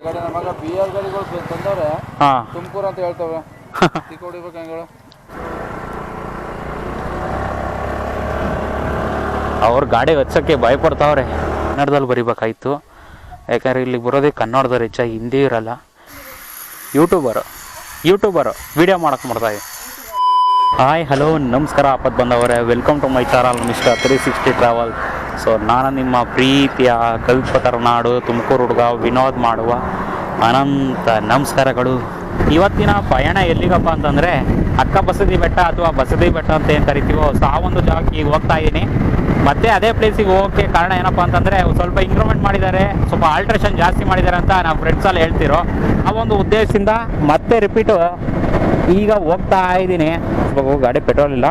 ಗಾಡಿ ನಮಗ B R ಗಾಡಿಗಳು ತಂದವ್ರೆ ಹಾಂ. ತುಮಕೂರು ಅಂತ ಹೇಳ್ತವೆ. ತಿಕ್ಕ ಹೊಡಿಬೇಕು ಹಂಗಳು ಅವ್ರ ಗಾಡಿ ಹದ್ಸೋಕ್ಕೆ ಭಯ ಪಡ್ತಾವ್ರೆ ಕನ್ನಡದಲ್ಲಿ ಬರಿಬೇಕಾಯ್ತು. ಯಾಕಂದ್ರೆ ಇಲ್ಲಿ ಬರೋದೇ ಕನ್ನಡದವ್ರು ಹೆಚ್ಚಾಗಿ ಹಿಂದಿ ಇರಲ್ಲ. ಯೂಟ್ಯೂಬರ್ ಯೂಟ್ಯೂಬರ್ ವಿಡಿಯೋ ಮಾಡಕ್ ಮಾಡ್ತಾ ಹಾಯ್ ಹಲೋ ನಮಸ್ಕಾರ ಆಪತ್ ಬಂದವರೇ. Welcome to my channel mister three sixty travel so ನಾನು ನಿಮ್ಮ ಪ್ರೀತಿಯ ಕಲ್ಪತರನಾಡು ತುಮಕೂರು ಹುಡುಗ ವಿನೋದ್ ಮಾಡುವ ಅನಂತ ನಮಸ್ಕಾರಗಳು. ಇವತ್ತಿನ ಪಯಣ ಎಲ್ಲಿಗಪ್ಪ ಅಂತಂದರೆ, ಅಕ್ಕ ಬಸದಿ ಬೆಟ್ಟ ಅಥವಾ ಬಸದಿ ಬೆಟ್ಟ ಅಂತ ಏನು ಕರಿತೀವೋ, ಸೊ ಆ ಒಂದು ಜಾಗಕ್ಕೆ ಈಗ ಹೋಗ್ತಾ ಇದ್ದೀನಿ. ಮತ್ತೆ ಅದೇ ಪ್ಲೇಸಿಗೆ ಹೋಗೋಕ್ಕೆ ಕಾರಣ ಏನಪ್ಪ ಅಂತಂದರೆ ಸ್ವಲ್ಪ ಇಂಪ್ರೂವ್ಮೆಂಟ್ ಮಾಡಿದ್ದಾರೆ, ಸ್ವಲ್ಪ ಆಲ್ಟ್ರೇಷನ್ ಜಾಸ್ತಿ ಮಾಡಿದ್ದಾರೆ ಅಂತ ನಮ್ಮ ಫ್ರೆಂಡ್ಸ್ ಎಲ್ಲ ಹೇಳ್ತಿರೋ ಆ ಒಂದು ಉದ್ದೇಶದಿಂದ ಮತ್ತೆ ರಿಪೀಟು ಈಗ ಹೋಗ್ತಾ ಇದ್ದೀನಿ. ಗಾಡಿ ಪೆಟ್ರೋಲ್ ಇಲ್ಲ.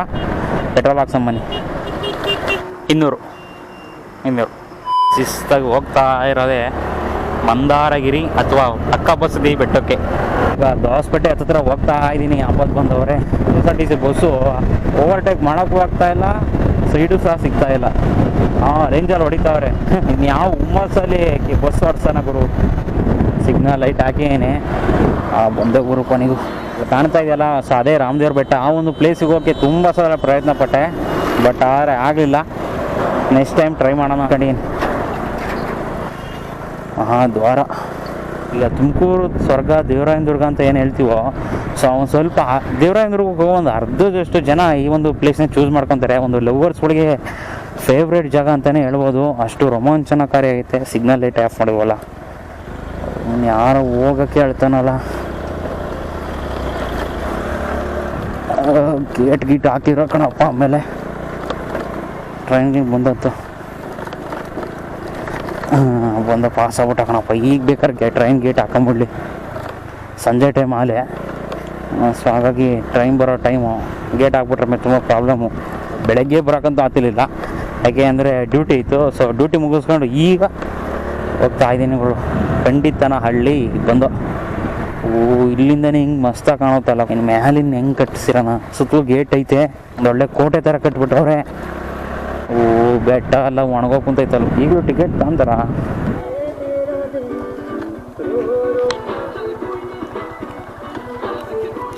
ಪೆಟ್ರೋಲ್ ಹಾಕ್ಸಂಬನ್ನಿ ಇನ್ನೂರು ಇನ್ನೂರು ಶಿಸ್ತಾಗಿ ಹೋಗ್ತಾ ಇರೋದೇ ಮಂದಾರಗಿರಿ ಅಥವಾ ಅಕ್ಕ ಬಸದಿ ಬೆಟ್ಟಕ್ಕೆ. ಈಗ ದೋಸಪೇಟೆ ಹತ್ತಿರ ಹೋಗ್ತಾ ಇದ್ದೀನಿ ಆಪತ್ತು ಬಂದವರೆ. S R T C bus overtake ಮಾಡೋಕ್ಕೂ ಆಗ್ತಾ ಇಲ್ಲ ಸೈಡು ಸಹ ಸಿಗ್ತಾ ಇಲ್ಲ. ಹಾಂ ರೇಂಜಲ್ಲಿ ಹೊಡಿತಾವ್ರೆ. ಇನ್ಯಾವ ಹುಮ್ಮಸ್ಸಲ್ಲಿ ಬಸ್ ಓಡಿಸೋಣ ಗುರು. ಸಿಗ್ನಲ್ ಲೈಟ್ ಹಾಕಿಯೇನೆ ಆ ಬಂದೆ ಗುರು ಕೊನೆಗೂ. ಕಾಣ್ತಾ ಇದೆಯಲ್ಲ ಸೊ ಅದೇ ರಾಮದೇವ್ರ ಬೆಟ್ಟ. ಆ ಒಂದು ಪ್ಲೇಸಿಗೆ ಹೋಗೋಕ್ಕೆ ತುಂಬ ಸಲ ಪ್ರಯತ್ನ ಪಟ್ಟೆ ಬಟ್ ಆದರೆ ಆಗಲಿಲ್ಲ. ನೆಕ್ಸ್ಟ್ ಟೈಮ್ ಟ್ರೈ ಮಾಡೋಣ ಅನ್ಕೊಂಡಿದ್ದೀನಿ ಹಾಂ ದ್ವಾರ. ಈಗ ತುಮಕೂರು ಸ್ವರ್ಗ, ದೇವರಾಯನ ದುರ್ಗ ಅಂತ ಏನು ಹೇಳ್ತೀವೋ, ಸೊ ಒಂದು ಸ್ವಲ್ಪ ದೇವರಾಯನ ದುರ್ಗಕ್ಕೆ ಹೋಗೋ ಒಂದು ಅರ್ಧದಷ್ಟು ಜನ ಈ ಒಂದು ಪ್ಲೇಸ್ನ ಚೂಸ್ ಮಾಡ್ಕೊತಾರೆ. ಒಂದು ಲವರ್ಸ್ಗಳಿಗೆ ಫೇವ್ರೇಟ್ ಜಾಗ ಅಂತಲೇ ಹೇಳ್ಬೋದು. ಅಷ್ಟು ರೋಮಾಂಚನಕಾರಿ ಆಗೈತೆ. ಸಿಗ್ನಲ್ ಲೈಟ್ ಆಫ್ ಮಾಡಿವಲ್ಲ ಯಾರು ಹೋಗೋಕ್ಕೆ ಹೇಳ್ತಾನಲ್ಲ ಗೇಟ್ ಗೀಟ್ ಹಾಕಿರೋ ಕಣಪ್ಪ ಆಮೇಲೆ. ಟ್ರೈನಿಗೆ ಬಂದತ್ತು ಬಂದು ಪಾಸ್ ಆಗ್ಬಿಟ್ಟು ಹಾಕೋಣಪ್ಪ ಈಗ ಬೇಕಾದ್ರೆ ಗೇಟ್ ಟ್ರೈನ್ ಗೇಟ್ ಹಾಕೊಂಬಿಡ್ಲಿ. ಸಂಜೆ ಟೈಮ್ ಆಲೆ ಸೊ ಹಾಗಾಗಿ ಟ್ರೈನ್ ಬರೋ ಟೈಮು ಗೇಟ್ ಹಾಕ್ಬಿಟ್ರೆ ಮೇಲೆ ತುಂಬ ಪ್ರಾಬ್ಲಮ್ಮು ಬೆಳಗ್ಗೆ ಬರೋಕ್ಕಂತೂ ಆಗ್ತಿರ್ಲಿಲ್ಲ. ಯಾಕೆ ಅಂದರೆ ಡ್ಯೂಟಿ ಇತ್ತು. ಸೊ ಡ್ಯೂಟಿ ಮುಗಿಸ್ಕೊಂಡು ಈಗ ಹೋಗ್ತಾ ಇದ್ದೀನಿ ಗುರು. ಖಂಡಿತನ ಹಳ್ಳಿ ಬಂದು. ಓ, ಇಲ್ಲಿಂದನೇ ಹಿಂಗೆ ಮಸ್ತಾಗಿ ಕಾಣುತ್ತಲ್ಲ. ಇನ್ನು ಮ್ಯಾಲಿಂದ ಹೆಂಗೆ ಕಟ್ಟಿಸಿರೋಣ? ಸುತ್ತಲೂ ಗೇಟ್ ಐತೆ. ಒಂದು ಒಳ್ಳೆ ಕೋಟೆ ಥರ ಕಟ್ಬಿಟ್ಟವ್ರೆ. ಓ ಬೆಟ್ಟ ಎಲ್ಲ ಒಣಗೋ ಕುಂತೈತಲ್ಲ. ಈಗಲೂ ಟಿಕೆಟ್ ತಂದ್ರ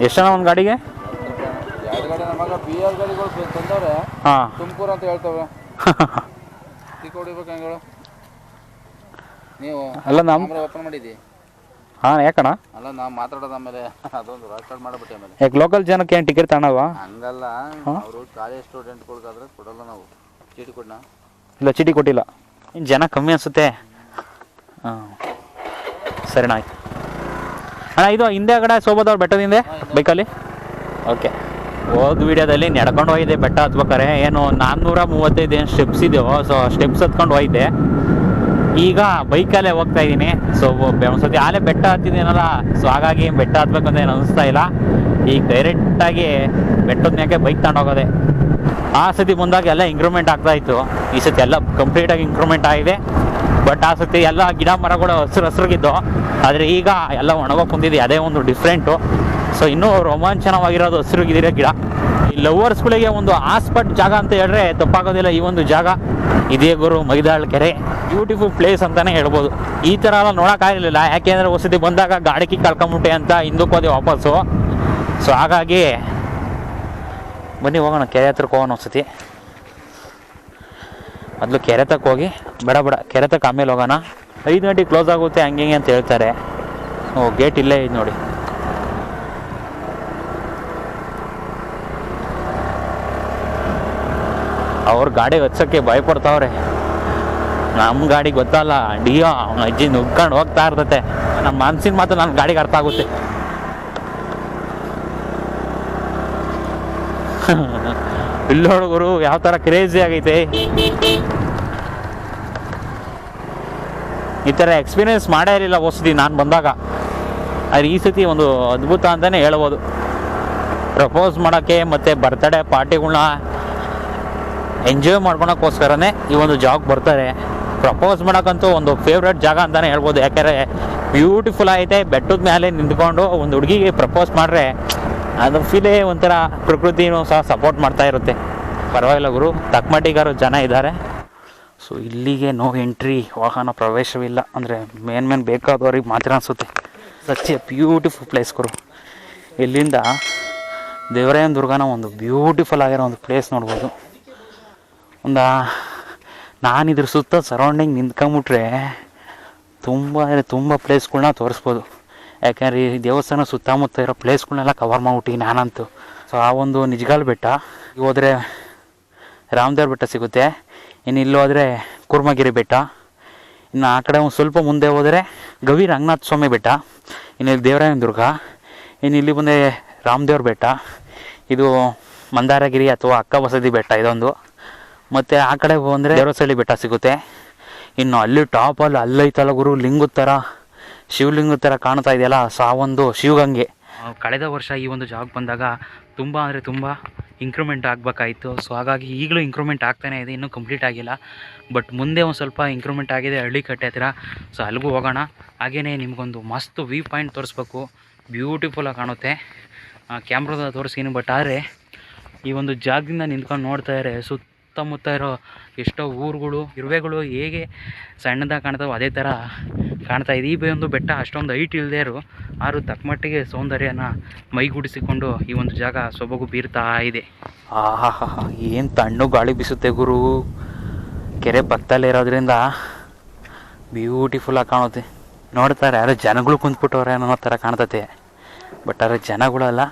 ಎಷ್ಟು ಒಂದ್ ಗಾಡಿಗೆ? ಹಾಂ. ತುಮಕೂರು ಅಂತ ಹೇಳ್ತವೆ. ನೀವು ಅಲ್ಲ ನಮ್ಮ ಓಪನ್ ಮಾಡಿದಿ? ಹಾಂ ಯಾಕಣ ಅಲ್ಲ ನಾವು ಮಾತಾಡೋದು ಆಮೇಲೆ ಅದೊಂದು ರೆಕಾರ್ಡ್ ಮಾಡ್ಬಿಟ್ಟೆ ಆಮೇಲೆ. ಯಾಕೆ ಲೋಕಲ್ ಜನಕ್ಕೆ ಏನು ಟಿಕೆಟ್ ತಗೊಳವ ಹಂಗಲ್ಲ ಅವರು ಕಾಲೇಜ್ ಸ್ಟೂಡೆಂಟ್ ಕೊಡಲ್ಲ ನಾವು. ಚೀಟಿ ಕೊಡ್ನಾ ಇಲ್ಲ ಚೀಟಿ ಕೊಟ್ಟಿಲ್ಲ. ಇನ್ನು ಜನ ಕಮ್ಮಿ ಅನಿಸುತ್ತೆ? ಹಾಂ. ಸರಿನಾ ಆಯ್ತು. ಅಣ್ಣ ಇದು ಹಿಂದೆ ಕಡೆ ಸೋಬೋದವ್ರು ಬೆಟ್ಟದಿಂದ ಬೈಕಲ್ಲಿ? ಓಕೆ. ಹೋದ ವೀಡಿಯೋದಲ್ಲಿ ನಡ್ಕೊಂಡು ಹೋಗಿದ್ದೆ ಬೆಟ್ಟ ಹತ್ಬೇಕಾರೆ ಏನು ನಾನ್ನೂರ ಮೂವತ್ತೈದು ಏನು ಸ್ಟೆಪ್ಸ್ ಇದೆಯೋ ಸೊ ಸ್ಟೆಪ್ಸ್ ಹತ್ಕೊಂಡು ಹೋಗಿದ್ದೆ ಈಗ ಬೈಕಲ್ಲೇ ಹೋಗ್ತಾ ಇದ್ದೀನಿ. ಸೊ ಒಂದ್ಸತಿ ಆಲೇ ಬೆಟ್ಟ ಹತ್ತಿದ್ದೀನಲ್ಲ ಸೊ ಹಾಗಾಗಿ ಬೆಟ್ಟ ಹತ್ಬೇಕು ಅಂತ ಏನು ಅನಿಸ್ತಾ ಇಲ್ಲ. ಈಗ ಡೈರೆಕ್ಟಾಗಿ ಬೆಟ್ಟದ ಮ್ಯಾಕೆ ಬೈಕ್ ತಗೊಂಡು ಹೋಗೋದೆ. ಆ ಸತಿ ಬಂದಾಗ ಎಲ್ಲ ಇಂಕ್ರೂವ್ಮೆಂಟ್ ಆಗ್ತಾ ಇತ್ತು. ಈ ಸತಿ ಎಲ್ಲ ಕಂಪ್ಲೀಟಾಗಿ ಇಂಪ್ರೂವ್ಮೆಂಟ್ ಆಗಿದೆ. ಬಟ್ ಆ ಸತಿ ಎಲ್ಲ ಗಿಡ ಮರಗಳು ಹಸಿರು ಹಸಿರುಗಿದ್ದು ಆದರೆ ಈಗ ಎಲ್ಲ ಒಣಗೋಕೆ ಕುಂದಿದೆ. ಅದೇ ಒಂದು ಡಿಫ್ರೆಂಟು ಸೊ ಇನ್ನೂ ರೋಮಾಂಚನವಾಗಿರೋದು ಹಸಿರುಗಿದಿರೋ ಗಿಡ. ಈ ಲವರ್ಸ್ಗಳಿಗೆ ಒಂದು ಆಸ್ಪಟ್ ಜಾಗ ಅಂತ ಹೇಳಿದ್ರೆ ತಪ್ಪಾಗೋದಿಲ್ಲ. ಈ ಒಂದು ಜಾಗ ಇದೇ ಗುರು ಮೈದಾಳ್ ಕೆರೆ. ಬ್ಯೂಟಿಫುಲ್ ಪ್ಲೇಸ್ ಅಂತಾನೆ ಹೇಳ್ಬೋದು. ಈ ಥರ ಎಲ್ಲ ನೋಡೋಕ್ಕಾಗಲಿಲ್ಲ ಯಾಕೆಂದರೆ ವಸತಿ ಬಂದಾಗ ಗಾಡಿಗೆ ಕಳ್ಕೊಂಬಿಟ್ಟೆ ಅಂತ ಹಿಂದಕ್ಕೆ ಹೋದೆ ವಾಪಸ್ಸು. ಸೊ ಹಾಗಾಗಿ ಬನ್ನಿ, ಹೋಗೋಣ. ಕೆರೆ ಹತ್ರಕ್ಕೆ ಹೋಗೋಣ ಒಂದ್ಸತಿ. ಮೊದಲು ಕೆರೆ ತಕ್ಕ ಹೋಗಿ, ಬೇಡ ಬೇಡ. ಕೆರೆ ತಕ್ಕ ಆಮೇಲೆ ಹೋಗೋಣ. ಐದು ಗಂಟೆಗೆ ಕ್ಲೋಸ್ ಆಗುತ್ತೆ, ಹಂಗೆ ಹಿಂಗೆ ಅಂತ ಹೇಳ್ತಾರೆ. ಓ ಗೇಟ್ ಇಲ್ಲೇ ಇದು ನೋಡಿ. ಅವ್ರ ಗಾಡಿ ಹಚ್ಚೋಕ್ಕೆ ಭಯಪಡ್ತಾವ್ರೆ. ನಮ್ಮ ಗಾಡಿ ಗೊತ್ತಲ್ಲ ಡಿಯೋ ಅಜ್ಜಿ ನುಗ್ಕೊಂಡು ಹೋಗ್ತಾ ಇರ್ತತೆ. ನಮ್ಮ ಮನ್ಸಿನ ಮಾತ್ರ ನನ್ನ ಗಾಡಿಗೆ ಅರ್ಥ ಆಗುತ್ತೆ. ಇಲ್ಲಿ ಹುಡುಗರು ಯಾವ ಥರ ಕ್ರೇಜಿ ಆಗೈತೆ. ಈ ಥರ ಎಕ್ಸ್ಪೀರಿಯನ್ಸ್ ಮಾಡೇ ಇರಲಿಲ್ಲ ಹೊಸದಿ ನಾನು ಬಂದಾಗ. ಆದರೆ ಈ ಸತಿ ಒಂದು ಅದ್ಭುತ ಅಂತಲೇ ಹೇಳ್ಬೋದು. ಪ್ರಪೋಸ್ ಮಾಡೋಕ್ಕೆ ಮತ್ತು ಬರ್ತಡೇ ಪಾರ್ಟಿಗಳನ್ನ ಎಂಜಾಯ್ ಮಾಡ್ಕೊಳಕ್ಕೋಸ್ಕರನೇ ಈ ಒಂದು ಜಾಗ್ ಬರ್ತಾರೆ. ಪ್ರಪೋಸ್ ಮಾಡೋಕ್ಕಂತೂ ಒಂದು ಫೇವ್ರೇಟ್ ಜಾಗ ಅಂತಲೇ ಹೇಳ್ಬೋದು. ಯಾಕೆಂದರೆ ಬ್ಯೂಟಿಫುಲ್ ಐತೆ ಬೆಟ್ಟದ ಮೇಲೆ ನಿಂತ್ಕೊಂಡು ಒಂದು ಹುಡುಗಿಗೆ ಪ್ರಪೋಸ್ ಮಾಡಿದ್ರೆ ಅದು ಫೀಲೇ ಒಂಥರ ಪ್ರಕೃತಿನೂ ಸಹ ಸಪೋರ್ಟ್ ಮಾಡ್ತಾ ಇರುತ್ತೆ. ಪರವಾಗಿಲ್ಲ ಗುರು ತಕ್ಕಮಟ್ಟಿಗಾರು ಜನ ಇದ್ದಾರೆ. ಸೊ ಇಲ್ಲಿಗೆ ನೋ ಎಂಟ್ರಿ ವಾಹನ ಪ್ರವೇಶವಿಲ್ಲ. ಅಂದರೆ ಮೇನ್ ಮೇನ್ ಬೇಕಾದವ್ರಿಗೆ ಮಾತ್ರ ಅನಿಸುತ್ತೆ. ಸಚ್ ಎ ಬ್ಯೂಟಿಫುಲ್ ಪ್ಲೇಸ್ ಗುರು. ಇಲ್ಲಿಂದ ದೇವರಾಯನ ದುರ್ಗನ ಒಂದು ಬ್ಯೂಟಿಫುಲ್ ಆಗಿರೋ ಒಂದು ಪ್ಲೇಸ್ ನೋಡ್ಬೋದು. ಒಂದು ನಾನು ಇದ್ರ ಸುತ್ತ ಸರೌಂಡಿಂಗ್ ನಿಂತ್ಕೊಂಬಿಟ್ರೆ ತುಂಬ, ಅಂದರೆ ತುಂಬ ಪ್ಲೇಸ್ಗಳನ್ನ ತೋರಿಸ್ಬೋದು. ಯಾಕಂದ್ರೆ ಈ ದೇವಸ್ಥಾನ ಸುತ್ತಮುತ್ತ ಇರೋ ಪ್ಲೇಸ್ಗಳನ್ನೆಲ್ಲ ಕವರ್ ಮಾಡ್ಬಿಟ್ಟು ನಾನಂತೂ. ಸೊ ಆ ಒಂದು ನಿಜಗಾಲ್ ಬೆಟ್ಟ ಹೋದರೆ ರಾಮದೇವ್ರ ಬೆಟ್ಟ ಸಿಗುತ್ತೆ. ಇನ್ನು ಇಲ್ಲಿ ಹೋದರೆ ಕುರ್ಮಗಿರಿ ಬೆಟ್ಟ. ಇನ್ನು ಆ ಕಡೆ ಒಂದು ಸ್ವಲ್ಪ ಮುಂದೆ ಹೋದರೆ ಗವಿ ರಂಗನಾಥ ಸ್ವಾಮಿ ಬೆಟ್ಟ. ಇನ್ನು ಇಲ್ಲಿ ದೇವರಾಯನ ದುರ್ಗ ಇನ್ನು ಇಲ್ಲಿ ಮುಂದೆ ರಾಮದೇವ್ರ ಬೆಟ್ಟ. ಇದು ಮಂದಾರಗಿರಿ ಅಥವಾ ಅಕ್ಕ ಬಸದಿ ಬೆಟ್ಟ ಇದೊಂದು. ಮತ್ತು ಆ ಕಡೆ ಬಂದರೆ ದೇವರಸಳ್ಳಿ ಬೆಟ್ಟ ಸಿಗುತ್ತೆ. ಇನ್ನು ಅಲ್ಲಿ ಟಾಪಲ್ಲಿ ಅಲ್ಲೈತಲ್ಲ ಗುರು ಲಿಂಗದ ಥರ ಶಿವಲಿಂಗದ ಥರ ಕಾಣ್ತಾ ಇದೆಯಲ್ಲ, ಸೊ ಒಂದು ಶಿವಗಂಗೆ. ಕಳೆದ ವರ್ಷ ಈ ಒಂದು ಜಾಗಕ್ಕೆ ಬಂದಾಗ ತುಂಬ ಅಂದರೆ ತುಂಬ ಇಂಕ್ರೂಮೆಂಟ್ ಆಗಬೇಕಾಯಿತು. ಸೊ ಹಾಗಾಗಿ ಈಗಲೂ ಇಂಕ್ರೂಮೆಂಟ್ ಆಗ್ತಾನೇ ಇದೆ, ಇನ್ನೂ ಕಂಪ್ಲೀಟ್ ಆಗಿಲ್ಲ. ಬಟ್ ಮುಂದೆ ಒಂದು ಸ್ವಲ್ಪ ಇಂಕ್ರೂಮೆಂಟ್ ಆಗಿದೆ ಹಳ್ಳಿಕಟ್ಟೆ ಹತ್ತಿರ. ಸೊ ಅಲ್ಲಿಗೂ ಹೋಗೋಣ. ಹಾಗೆಯೇ ನಿಮಗೊಂದು ಮಸ್ತ್ ವ್ಯೂ ಪಾಯಿಂಟ್ ತೋರಿಸ್ಬೇಕು. ಬ್ಯೂಟಿಫುಲ್ಲಾಗಿ ಕಾಣುತ್ತೆ. ಕ್ಯಾಮ್ರಾದ ತೋರಿಸ್ತೀನಿ ಬಟ್ ಆದರೆ ಈ ಒಂದು ಜಾಗದಿಂದ ನಿಂತ್ಕೊಂಡು ನೋಡ್ತಾ ಇದ್ರೆ ಸುತ್ತಮುತ್ತ ಇರೋ ಎಷ್ಟೋ ಊರುಗಳು, ಇರುವೆಗಳು ಹೇಗೆ ಸಣ್ಣದಾಗಿ ಕಾಣ್ತಾವೋ ಅದೇ ಥರ ಕಾಣ್ತಾ ಇದೆ. ಈ ಒಂದು ಬೆಟ್ಟ ಅಷ್ಟೊಂದು ಹೈಟ್ ಇಲ್ಲದೆ ಇರೋ ಆದರೂ ತಕ್ಕಮಟ್ಟಿಗೆ ಸೌಂದರ್ಯನ ಮೈಗೂಡಿಸಿಕೊಂಡು ಈ ಒಂದು ಜಾಗ ಸೊಬಗು ಬೀರ್ತಾ ಇದೆ. ಆಹಾ ಏನು ತಣ್ಣು ಗಾಳಿ ಬೀಸುತ್ತೆ ಗುರು. ಕೆರೆ ಪಕ್ಕದಲ್ಲಿ ಇರೋದ್ರಿಂದ ಬ್ಯೂಟಿಫುಲ್ಲಾಗಿ ಕಾಣುತ್ತೆ. ನೋಡ್ತಾರೆ, ಯಾರೋ ಜನಗಳು ಕುಂತ್ಬಿಟ್ಟವ್ರೆ ಅನ್ನೋ ಥರ ಕಾಣ್ತತೆ. ಬಟ್ ಆದರೆ ಜನಗಳಲ್ಲ,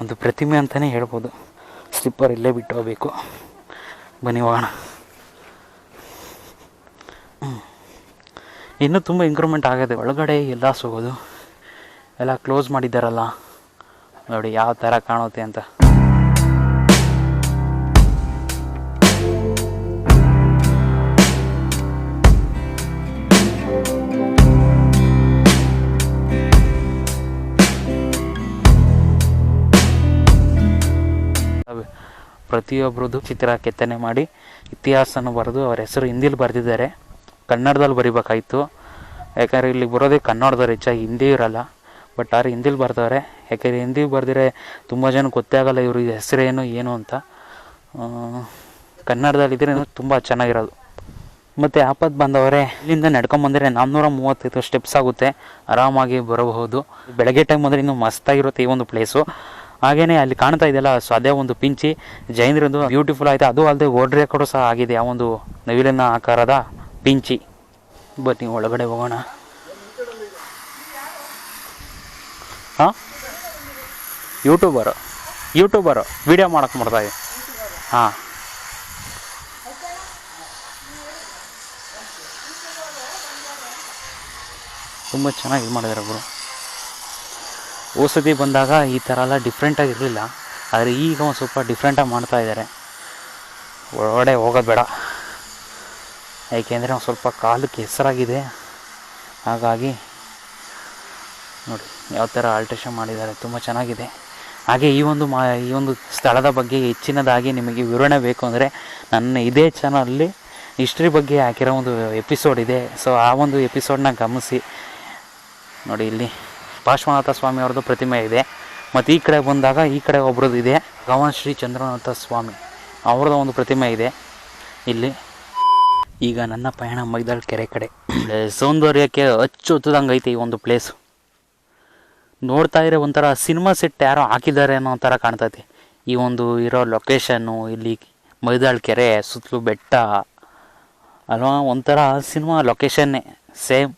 ಒಂದು ಪ್ರತಿಮೆ ಅಂತಲೇ ಹೇಳ್ಬೋದು. ಸ್ಲಿಪ್ಪರ್ ಇಲ್ಲೇ ಬಿಟ್ಟು ಹೋಗ್ಬೇಕು. ಬನ್ನಿ, ಹೋಗೋಣ. ಇನ್ನು ತುಂಬ ಇಂಪ್ರೂವ್ಮೆಂಟ್ ಆಗಿದೆ. ಒಳಗಡೆ ಎಲ್ಲ ಸಿಗೋದು. ಎಲ್ಲ ಕ್ಲೋಸ್ ಮಾಡಿದ್ದಾರಲ್ಲ. ನೋಡಿ, ಯಾವ ಥರ ಕಾಣುತ್ತೆ ಅಂತ. ಪ್ರತಿಯೊಬ್ಬರದ್ದು ಚಿತ್ರ ಕೆತ್ತನೆ ಮಾಡಿ ಇತಿಹಾಸನ ಬರೆದು ಅವ್ರ ಹೆಸರು ಹಿಂದಿಲಿ ಬರೆದಿದ್ದಾರೆ. ಕನ್ನಡದಲ್ಲಿ ಬರಿಬೇಕಾಯ್ತು. ಯಾಕಂದರೆ ಇಲ್ಲಿ ಬರೋದೇ ಕನ್ನಡದವ್ರು ಹೆಚ್ಚಾಗಿ ಹಿಂದಿ ಇರಲ್ಲ. ಬಟ್ ಅವ್ರು ಹಿಂದಿಲಿ ಬರ್ದವ್ರೆ, ಯಾಕಂದ್ರೆ ಹಿಂದಿ ಬರೆದಿರೆ ತುಂಬ ಜನ ಗೊತ್ತೇ ಆಗಲ್ಲ ಇವ್ರ ಹೆಸರೇನು, ಏನು ಅಂತ. ಕನ್ನಡದಲ್ಲಿ ಕನ್ನಡದಲ್ಲಿದ್ದರೆ ತುಂಬ ಚೆನ್ನಾಗಿರೋದು. ಮತ್ತು ಆಪತ್ತು ಬಂದವರೇ, ಇಲ್ಲಿಂದ ನಡ್ಕೊಂಬಂದರೆ ನಾನ್ನೂರ ಮೂವತ್ತೈದು ಸ್ಟೆಪ್ಸ್ ಆಗುತ್ತೆ. ಆರಾಮಾಗಿ ಬರಬಹುದು. ಬೆಳಗ್ಗೆ ಟೈಮ್ ಅಂದರೆ ಇನ್ನೂ ಮಸ್ತಾಗಿರುತ್ತೆ ಈ ಒಂದು ಪ್ಲೇಸು ಹಾಗೆಯೇ ಅಲ್ಲಿ ಕಾಣ್ತಾ ಇದೆಯಲ್ಲ, ಸೊ ಅದೇ ಒಂದು ಪಿಂಚಿ. ಜೈನರದ್ದು ಬ್ಯೂಟಿಫುಲ್ ಆಯಿತು. ಅದು ಅಲ್ಲದೆ ವರ್ಲ್ಡ್ ಕೂಡ ಸಹ ಆಗಿದೆ. ಆ ಒಂದು ನವಿಲಿನ ಆಕಾರದ ಪಿಂಚಿ. ಬನ್ನಿ ಒಳಗಡೆ ಹೋಗೋಣ. ಹಾಂ? ಯೂಟ್ಯೂಬರ್ ಯೂಟ್ಯೂಬರ್ ವಿಡಿಯೋ ಮಾಡಕ್ಕೆ ಮಾಡ್ತಾ ಇದೆ. ಹಾಂ. ತುಂಬ ಚೆನ್ನಾಗಿ ಇದು ಮಾಡಿದ್ದಾರೆ ಗುರು. ಔಷಧಿ ಬಂದಾಗ ಈ ಥರ ಎಲ್ಲ ಡಿಫ್ರೆಂಟಾಗಿ ಇರಲಿಲ್ಲ. ಆದರೆ ಈಗ ಒಂದು ಸ್ವಲ್ಪ ಡಿಫ್ರೆಂಟಾಗಿ ಮಾಡ್ತಾ ಇದ್ದಾರೆ ಒಳಗಡೆ ಹೋಗೋದು ಬೇಡ. ಏಕೆಂದರೆ ಒಂದು ಸ್ವಲ್ಪ ಕಾಲು ಕೆಸರಾಗಿದೆ. ಹಾಗಾಗಿ ನೋಡಿ ಯಾವ ಥರ ಆಲ್ಟ್ರೇಷನ್ ಮಾಡಿದ್ದಾರೆ. ತುಂಬ ಚೆನ್ನಾಗಿದೆ. ಹಾಗೆ ಈ ಒಂದು ಮಾ, ಈ ಒಂದು ಸ್ಥಳದ ಬಗ್ಗೆ ಹೆಚ್ಚಿನದಾಗಿ ನಿಮಗೆ ವಿವರಣೆ ಬೇಕು ಅಂದರೆ ನನ್ನ ಇದೇ ಚಾನಲಲ್ಲಿ ಹಿಸ್ಟ್ರಿ ಬಗ್ಗೆ ಹಾಕಿರೋ ಒಂದು ಎಪಿಸೋಡ್ ಇದೆ. ಸೊ ಆ ಒಂದು ಎಪಿಸೋಡನ್ನ ಗಮನಿಸಿ. ನೋಡಿ ಇಲ್ಲಿ. ಪಾರ್ಶ್ವನಾಥ ಸ್ವಾಮಿ ಅವ್ರದ್ದು ಪ್ರತಿಮೆ ಇದೆ. ಮತ್ತು ಈ ಕಡೆ ಬಂದಾಗ ಈ ಕಡೆ ಒಬ್ರದ್ದು ಇದೆ. ಗವನ್ ಶ್ರೀ ಚಂದ್ರನಾಥ ಸ್ವಾಮಿ ಅವ್ರದ್ದು ಒಂದು ಪ್ರತಿಮೆ ಇದೆ. ಇಲ್ಲಿ ಈಗ ನನ್ನ ಪಯಣ ಮೈದಾಳ್ ಕೆರೆ ಕಡೆ. ಸೌಂದರ್ಯಕ್ಕೆ ಅಚ್ಚೊತ್ತದಂಗೆ ಐತೆ ಈ ಒಂದು ಪ್ಲೇಸು ನೋಡ್ತಾ ಇರೋ ಒಂಥರ ಸಿನಿಮಾ ಸೆಟ್ ಯಾರೋ ಹಾಕಿದ್ದಾರೆ ಅನ್ನೋ ಥರ ಕಾಣ್ತೈತೆ. ಈ ಒಂದು ಇರೋ ಲೊಕೇಶನ್ನು ಇಲ್ಲಿ ಮೈದಾಳ್ ಕೆರೆ, ಸುತ್ತಲೂ ಬೆಟ್ಟ, ಅಲ್ವಾ? ಒಂಥರ ಸಿನಿಮಾ ಲೊಕೇಶನ್ನೇ ಸೇಮ್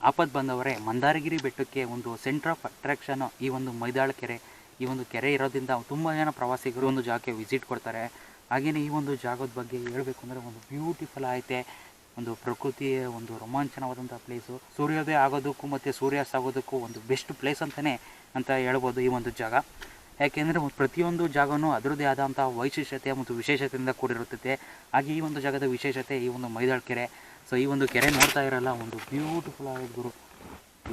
ಆಪತ್ತು ಬಂದವರೇ, ಮಂದಾರಗಿರಿ ಬೆಟ್ಟಕ್ಕೆ ಒಂದು ಸೆಂಟರ್ ಆಫ್ ಅಟ್ರಾಕ್ಷನ್ ಈ ಒಂದು ಮೈದಾಳ ಕೆರೆ, ಈ ಒಂದು ಕೆರೆ ಇರೋದ್ರಿಂದ ತುಂಬ ಜನ ಪ್ರವಾಸಿಗರು ಒಂದು ಜಾಗಕ್ಕೆ ವಿಸಿಟ್ ಕೊಡ್ತಾರೆ. ಹಾಗೆಯೇ ಈ ಒಂದು ಜಾಗದ ಬಗ್ಗೆ ಹೇಳಬೇಕು ಅಂದರೆ ಒಂದು ಬ್ಯೂಟಿಫುಲ್ ಐತೆ, ಒಂದು ಪ್ರಕೃತಿಯ ಒಂದು ರೋಮಾಂಚನವಾದಂಥ ಪ್ಲೇಸು ಸೂರ್ಯೋದಯ ಆಗೋದಕ್ಕೂ ಮತ್ತು ಸೂರ್ಯಾಸ್ತ ಆಗೋದಕ್ಕೂ ಒಂದು ಬೆಸ್ಟ್ ಪ್ಲೇಸ್ ಅಂತಲೇ ಅಂತ ಹೇಳ್ಬೋದು ಈ ಒಂದು ಜಾಗ. ಯಾಕೆಂದರೆ ಪ್ರತಿಯೊಂದು ಜಾಗವೂ ಅದರದ್ದೇ ಆದಂಥ ವೈಶಿಷ್ಟ್ಯತೆ ಮತ್ತು ವಿಶೇಷತೆಯಿಂದ ಕೂಡಿರುತ್ತದೆ. ಹಾಗೆ ಈ ಒಂದು ಜಾಗದ ವಿಶೇಷತೆ ಈ ಒಂದು ಮೈದಾಳ ಕೆರೆ. ಸೊ ಈ ಒಂದು ಕೆರೆ ನೋಡ್ತಾ ಇರಲ್ಲ, ಒಂದು ಬ್ಯೂಟಿಫುಲ್ ಆಗಿದೆ ಗುರು.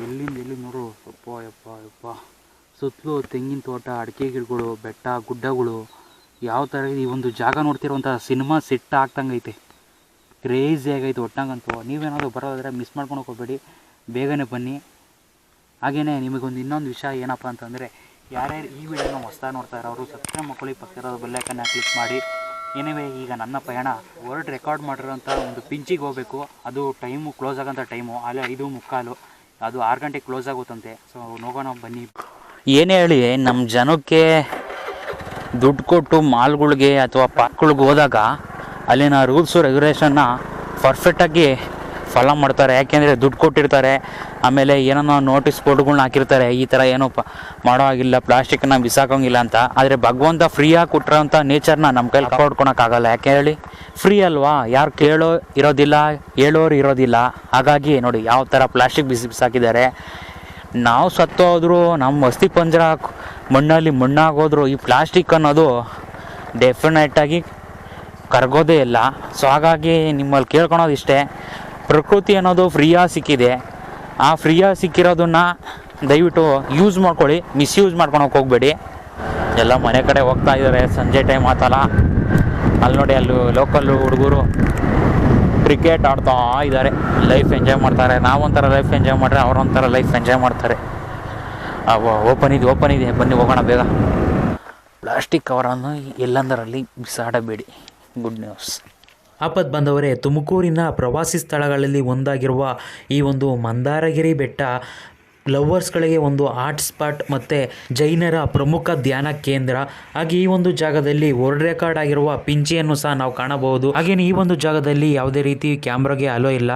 ಎಲ್ಲಿಂದ ಎಲ್ಲಿ ನೋಡು. ಅಪ್ಪ ಅಪ್ಪ ಯಪ್ಪ ಸುತ್ತಲೂ ತೆಂಗಿನ ತೋಟ, ಅಡಿಕೆ ಗಿಡಗಳು, ಬೆಟ್ಟ, ಗುಡ್ಡಗಳು. ಯಾವ ಥರ ಈ ಒಂದು ಜಾಗ ನೋಡ್ತಿರೋಂಥ ಸಿನಿಮಾ ಸೆಟ್ ಆಗ್ತಂಗೈತೆ ಕ್ರೇಜಿ ಆಗೈತೆ ಒಟ್ಟಂಗಂತೂ ನೀವೇನಾದರೂ ಬರೋದಾದರೆ ಮಿಸ್ ಮಾಡ್ಕೊಂಡು ಹೋಗಬೇಡಿ. ಬೇಗನೆ ಬನ್ನಿ. ಹಾಗೆಯೇ ನಿಮಗೊಂದು ಇನ್ನೊಂದು ವಿಷಯ ಏನಪ್ಪ ಅಂತಂದರೆ, ಯಾರ್ಯಾರು ಈ ವಿಡಿಯೋನ ಹೊಸ್ದಾಗಿ ನೋಡ್ತಾ ಇರೋರು, ಸಬ್ಸ್ಕ್ರೈಬ್ ಮಕ್ಕಳಿಗೆ ಪಕ್ಕ ಇರೋದು ಬೆಲ್ಲೈಕನ್ನ ಕ್ಲಿಕ್ ಮಾಡಿ. ಏನಿವೆ ಈಗ ನನ್ನ ಪಯಣ. ವರ್ಲ್ಡ್ ರೆಕಾರ್ಡ್ ಮಾಡಿರೋಂಥ ಒಂದು ಪಿಂಚಿಗೆ ಹೋಗಬೇಕು. ಅದು ಟೈಮು ಕ್ಲೋಸ್ ಆಗೋಂಥ ಟೈಮು ಅಲ್ಲಿ ಐದು ಮುಕ್ಕಾಲು. ಅದು ಆರು ಗಂಟೆಗೆ ಕ್ಲೋಸ್ ಆಗುತ್ತಂತೆ ಸೊ ನೋಗೋಣ ಬನ್ನಿ. ಏನೇ ಹೇಳಿ ನಮ್ಮ ಜನಕ್ಕೆ ದುಡ್ಡು ಕೊಟ್ಟು ಮಾಲ್ಗಳಿಗೆ ಅಥವಾ ಪಾರ್ಕ್ಗಳಿಗೆ ಹೋದಾಗ ಅಲ್ಲಿನ ರೂಲ್ಸು ರೆಗ್ಯುಲೇಷನ್ನ ಪರ್ಫೆಕ್ಟಾಗಿ ಫಾಲೋ ಮಾಡ್ತಾರೆ, ಯಾಕೆಂದರೆ ದುಡ್ಡು ಕೊಟ್ಟಿರ್ತಾರೆ. ಆಮೇಲೆ ಏನೋ ನೋಟಿಸ್ ಬೋರ್ಡ್ಗಳ್ನ ಹಾಕಿರ್ತಾರೆ, ಈ ಥರ ಏನೋ ಪ ಮಾಡೋ ಆಗಿಲ್ಲ ಪ್ಲಾಸ್ಟಿಕ್ನ ಬಿಸಾಕೋಂಗಿಲ್ಲ ಅಂತ. ಆದರೆ ಭಗವಂತ ಫ್ರೀಯಾಗಿ ಕೊಟ್ಟಿರೋಂಥ ನೇಚರ್ನ ನಮ್ಮ ಕೈಲಿ ಕಾಪಾಡ್ಕೊಳಕ್ಕಾಗಲ್ಲ, ಯಾಕೆ ಹೇಳಿ? ಫ್ರೀ ಅಲ್ವಾ? ಯಾರು ಕೇಳೋ ಇರೋದಿಲ್ಲ, ಹೇಳೋರು ಇರೋದಿಲ್ಲ. ಹಾಗಾಗಿ ನೋಡಿ ಯಾವ ಥರ ಪ್ಲಾಸ್ಟಿಕ್ ಬಿಸಿ ಬಿಸಾಕಿದ್ದಾರೆ. ನಾವು ಸತ್ತೋದ್ರು ನಮ್ಮ ಅಸ್ಥಿ ಪಂಜರ ಮಣ್ಣಲ್ಲಿ ಮಣ್ಣಾಗೋದ್ರು, ಈ ಪ್ಲಾಸ್ಟಿಕ್ ಅನ್ನೋದು ಡೆಫಿನೆಟಾಗಿ ಕರ್ಗೋದೇ ಇಲ್ಲ. ಸೊ ಹಾಗಾಗಿ ನಿಮ್ಮಲ್ಲಿ ಕೇಳ್ಕೊಳೋದು ಇಷ್ಟೇ. ಪ್ರಕೃತಿ ಅನ್ನೋದು ಫ್ರೀಯಾಗಿ ಸಿಕ್ಕಿದೆ. ಆ ಫ್ರೀಯಾಗಿ ಸಿಕ್ಕಿರೋದನ್ನು ದಯವಿಟ್ಟು ಯೂಸ್ ಮಾಡ್ಕೊಳ್ಳಿ ಮಿಸ್ಯೂಸ್ ಮಾಡ್ಕೊಳಕ್ಕೆ ಹೋಗಬೇಡಿ. ಎಲ್ಲ ಮನೆ ಕಡೆ ಹೋಗ್ತಾ ಇದ್ದಾರೆ, ಸಂಜೆ ಟೈಮ್ ಆತಲ್ಲ. ಅಲ್ಲಿ ನೋಡಿ, ಅಲ್ಲಿ ಲೋಕಲ್ ಹುಡುಗರು ಕ್ರಿಕೆಟ್ ಆಡ್ತಾ ಇದ್ದಾರೆ. ಲೈಫ್ ಎಂಜಾಯ್ ಮಾಡ್ತಾರೆ. ನಾವೊಂಥರ ಲೈಫ್ ಎಂಜಾಯ್ ಮಾಡ್ರೆ ಅವರೊಂಥರ ಲೈಫ್ ಎಂಜಾಯ್ ಮಾಡ್ತಾರೆ. ಓಪನ್ ಇದೆ ಓಪನ್ ಇದೆ. ಬನ್ನಿ, ಹೋಗೋಣ ಬೇಗ. ಪ್ಲಾಸ್ಟಿಕ್ ಕವರನ್ನು ಎಲ್ಲಂದರಲ್ಲಿ ಬಿಸಾಡಬೇಡಿ. ಗುಡ್ ನ್ಯೂಸ್ ಆಪತ್ ಬಂದವರೇ ತುಮಕೂರಿನ ಪ್ರವಾಸಿ ಸ್ಥಳಗಳಲ್ಲಿ ಒಂದಾಗಿರುವ ಈ ಒಂದು ಮಂದಾರಗಿರಿ ಬೆಟ್ಟ ಲವರ್ಸ್ಗಳಿಗೆ ಒಂದು ಆರ್ಟ್ ಸ್ಪಾಟ್ ಮತ್ತು ಜೈನರ ಪ್ರಮುಖ ಧ್ಯಾನ ಕೇಂದ್ರ. ಹಾಗೆ ಈ ಒಂದು ಜಾಗದಲ್ಲಿ ವರ್ಲ್ಡ್ ರೆಕಾರ್ಡ್ ಆಗಿರುವ ಪಿಂಚಿಯನ್ನು ಸಹ ನಾವು ಕಾಣಬಹುದು. ಹಾಗೇನು ಈ ಒಂದು ಜಾಗದಲ್ಲಿ ಯಾವುದೇ ರೀತಿ ಕ್ಯಾಮ್ರಾಗೆ ಅಲೋ ಇಲ್ಲ.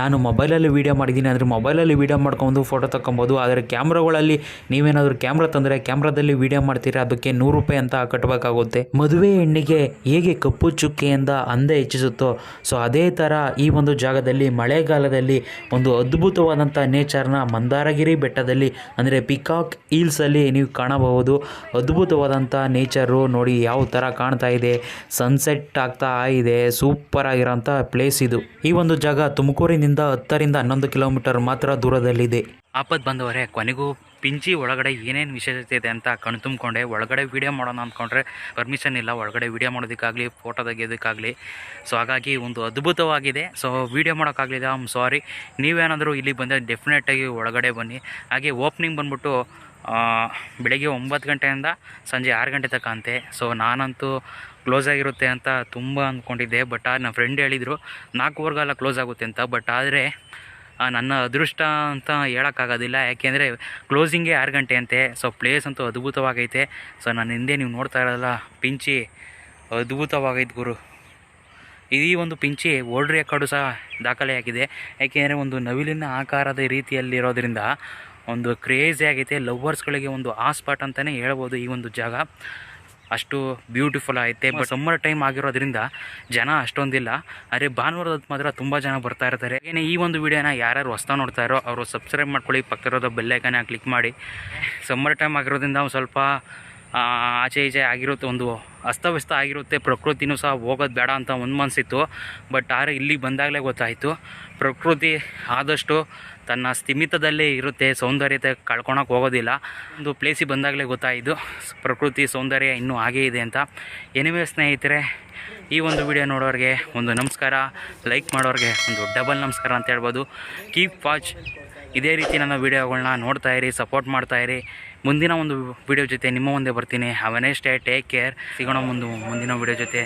ನಾನು ಮೊಬೈಲಲ್ಲಿ ವೀಡಿಯೋ ಮಾಡಿದ್ದೀನಿ. ಅಂದರೆ ಮೊಬೈಲಲ್ಲಿ ವೀಡಿಯೋ ಮಾಡ್ಕೊಂಡು ಫೋಟೋ ತಗೊಬೋದು ಆದರೆ ಕ್ಯಾಮ್ರಾಗಳಲ್ಲಿ ನೀವೇನಾದರೂ ಕ್ಯಾಮ್ರಾ ತಂದರೆ ಕ್ಯಾಮ್ರಾದಲ್ಲಿ ವೀಡಿಯೋ ಮಾಡ್ತೀರಾ? ಅದಕ್ಕೆ ನೂರು ರೂಪಾಯಿ ಅಂತ ಕಟ್ಟಬೇಕಾಗುತ್ತೆ ಮದುವೆ ಹೆಣ್ಣಿಗೆ ಹೇಗೆ ಕಪ್ಪು ಚುಕ್ಕೆಯಿಂದ ಅಂದ ಹೆಚ್ಚಿಸುತ್ತೋ, ಸೊ ಅದೇ ಥರ ಈ ಒಂದು ಜಾಗದಲ್ಲಿ ಮಳೆಗಾಲದಲ್ಲಿ ಒಂದು ಅದ್ಭುತವಾದಂಥ ನೇಚರ್ನ ಮಂದಾರಗಿರಿ ಬೆಟ್ಟದಲ್ಲಿ, ಅಂದರೆ ಪಿಕಾಕ್ ಹಿಲ್ಸಲ್ಲಿ ನೀವು ಕಾಣಬಹುದು. ಅದ್ಭುತವಾದಂಥ ನೇಚರು ನೋಡಿ ಯಾವ ಥರ ಕಾಣ್ತಾ ಇದೆ. ಸನ್ಸೆಟ್ ಆಗ್ತಾ ಇದೆ ಸೂಪರ್ ಆಗಿರೋಂಥ ಪ್ಲೇಸ್ ಇದು. ಈ ಒಂದು ಜಾಗ ತುಮಕೂರಿನಿಂದ ಹತ್ತರಿಂದ ಹನ್ನೊಂದು ಕಿಲೋಮೀಟರ್ ಮಾತ್ರ ದೂರದಲ್ಲಿದೆ. ಆಪತ್ ಬಂದವರೇ, ಕೊನೆಗೂ ಪಿಂಚಿ ಒಳಗಡೆ ಏನೇನು ವಿಶೇಷತೆ ಇದೆ ಅಂತ ಕಣ್ ತುಂಬಿಕೊಂಡೆ. ಒಳಗಡೆ ವೀಡಿಯೋ ಮಾಡೋಣ ಅಂದ್ಕೊಂಡ್ರೆ ಪರ್ಮಿಷನ್ ಇಲ್ಲ. ಒಳಗಡೆ ವೀಡಿಯೋ ಮಾಡೋದಕ್ಕಾಗಲಿ ಫೋಟೋ ತೆಗೆಯೋದಕ್ಕಾಗಲಿ. ಸೊ ಹಾಗಾಗಿ ಒಂದು ಅದ್ಭುತವಾಗಿದೆ. ಸೊ ವೀಡಿಯೋ ಮಾಡೋಕ್ಕಾಗಲಿಲ್ಲ. ಆಮ್ ಸಾರಿ ನೀವೇನಾದರೂ ಇಲ್ಲಿ ಬಂದರೆ ಡೆಫಿನೆಟಾಗಿ ಒಳಗಡೆ ಬನ್ನಿ. ಹಾಗೆ ಓಪ್ನಿಂಗ್ ಬಂದ್ಬಿಟ್ಟು ಬೆಳಗ್ಗೆ ಒಂಬತ್ತು ಗಂಟೆಯಿಂದ ಸಂಜೆ ಆರು ಗಂಟೆ ತನಕ ಅಂತೆ. ಸೊ ನಾನಂತೂ ಕ್ಲೋಸ್ ಆಗಿರುತ್ತೆ ಅಂತ ತುಂಬ ಅಂದ್ಕೊಂಡಿದ್ದೆ ಬಟ್ ನನ್ನ ಫ್ರೆಂಡ್ ಹೇಳಿದರು, ನಾಲ್ಕುವರೆಗೆಲ್ಲ ಕ್ಲೋಸ್ ಆಗುತ್ತೆ ಅಂತ. ಬಟ್ ಆದರೆ ನನ್ನ ಅದೃಷ್ಟ ಅಂತ ಹೇಳೋಕ್ಕಾಗೋದಿಲ್ಲ. ಯಾಕೆಂದರೆ ಕ್ಲೋಸಿಂಗೇ ಆರು ಗಂಟೆ ಅಂತೆ. ಸೊ ಪ್ಲೇಸ್ ಅಂತೂ ಅದ್ಭುತವಾಗೈತೆ. ಸೊ ನನ್ನ ಹಿಂದೆ ನೀವು ನೋಡ್ತಾ ಇರೋಲ್ಲ ಪಿಂಚಿ ಅದ್ಭುತವಾಗೈತೆ ಗುರು. ಈ ಒಂದು ಪಿಂಚಿ ವರ್ಲ್ಡ್ ರೆಕಾರ್ಡು ಸಹ ದಾಖಲೆಯಾಗಿದೆ ಯಾಕೆಂದರೆ ಒಂದು ನವಿಲಿನ ಆಕಾರದ ರೀತಿಯಲ್ಲಿರೋದ್ರಿಂದ ಒಂದು ಕ್ರೇಜಿ ಆಗೈತೆ. ಲವ್ವರ್ಸ್ಗಳಿಗೆ ಒಂದು ಆ ಸ್ಪಾಟ್ ಅಂತಲೇ ಹೇಳ್ಬೋದು ಈ ಒಂದು ಜಾಗ. ಅಷ್ಟು ಬ್ಯೂಟಿಫುಲ್ ಐತೆ ಬಟ್ ಸಮ್ಮರ್ ಟೈಮ್ ಆಗಿರೋದ್ರಿಂದ ಜನ ಅಷ್ಟೊಂದಿಲ್ಲ. ಆದರೆ ಭಾನುವಾರದ ಮಾತ್ರ ತುಂಬ ಜನ ಬರ್ತಾ ಇರ್ತಾರೆ. ಏನೇ ಈ ಒಂದು ವಿಡಿಯೋನ ಯಾರ್ಯಾರು ಹೊಸ್ತಾ ನೋಡ್ತಾ ಇರೋ ಅವರು ಸಬ್ಸ್ಕ್ರೈಬ್ ಮಾಡ್ಕೊಳ್ಳಿ. ಪಕ್ಕದ ಬೆಲ್ಲೈಕನ್ನ ಕ್ಲಿಕ್ ಮಾಡಿ. ಸಮ್ಮರ್ ಟೈಮ್ ಆಗಿರೋದ್ರಿಂದ ಒಂದು ಸ್ವಲ್ಪ ಆಚೆ ಈಚೆ ಆಗಿರುತ್ತೆ, ಒಂದು ಅಸ್ತವ್ಯಸ್ತ ಆಗಿರುತ್ತೆ. ಪ್ರಕೃತಿನೂ ಸಹ ಹೋಗೋದು ಬೇಡ ಅಂತ ಒಂದು ಮನಸ್ಸಿತ್ತು ಬಟ್ ಆದರೆ ಇಲ್ಲಿಗೆ ಬಂದಾಗಲೇ ಗೊತ್ತಾಯಿತು. ಪ್ರಕೃತಿ ಆದಷ್ಟು ತನ್ನ ಸ್ಥಿಮಿತದಲ್ಲೇ ಇರುತ್ತೆ, ಸೌಂದರ್ಯತೆ ಕಳ್ಕೊಳಕ್ಕೆ ಹೋಗೋದಿಲ್ಲ. ಒಂದು ಪ್ಲೇಸಿಗೆ ಬಂದಾಗಲೇ ಗೊತ್ತಾಯಿತು. ಪ್ರಕೃತಿ ಸೌಂದರ್ಯ ಇನ್ನೂ ಹಾಗೇ ಇದೆ ಅಂತ. ಎನಿವೆ ಸ್ನೇಹಿತರೆ, ಈ ಒಂದು ವಿಡಿಯೋ ನೋಡೋರಿಗೆ ಒಂದು ನಮಸ್ಕಾರ. ಲೈಕ್ ಮಾಡೋರಿಗೆ ಒಂದು ಡಬಲ್ ನಮಸ್ಕಾರ ಅಂತ ಹೇಳ್ಬೋದು. ಕೀಪ್ ವಾಚ್ ಇದೇ ರೀತಿ ನನ್ನ ವೀಡಿಯೋಗಳನ್ನ ನೋಡ್ತಾ ಇರಿ ಸಪೋರ್ಟ್ ಮಾಡ್ತಾ ಇರಿ. ಮುಂದಿನ ಒಂದು ವಿಡಿಯೋ ಜೊತೆ ನಿಮ್ಮ ಮುಂದೆ ಬರ್ತೀನಿ. Have a nice take care ಸಿಗೋಣ ಮುಂದೆ ಮುಂದಿನ ವಿಡಿಯೋ ಜೊತೆ.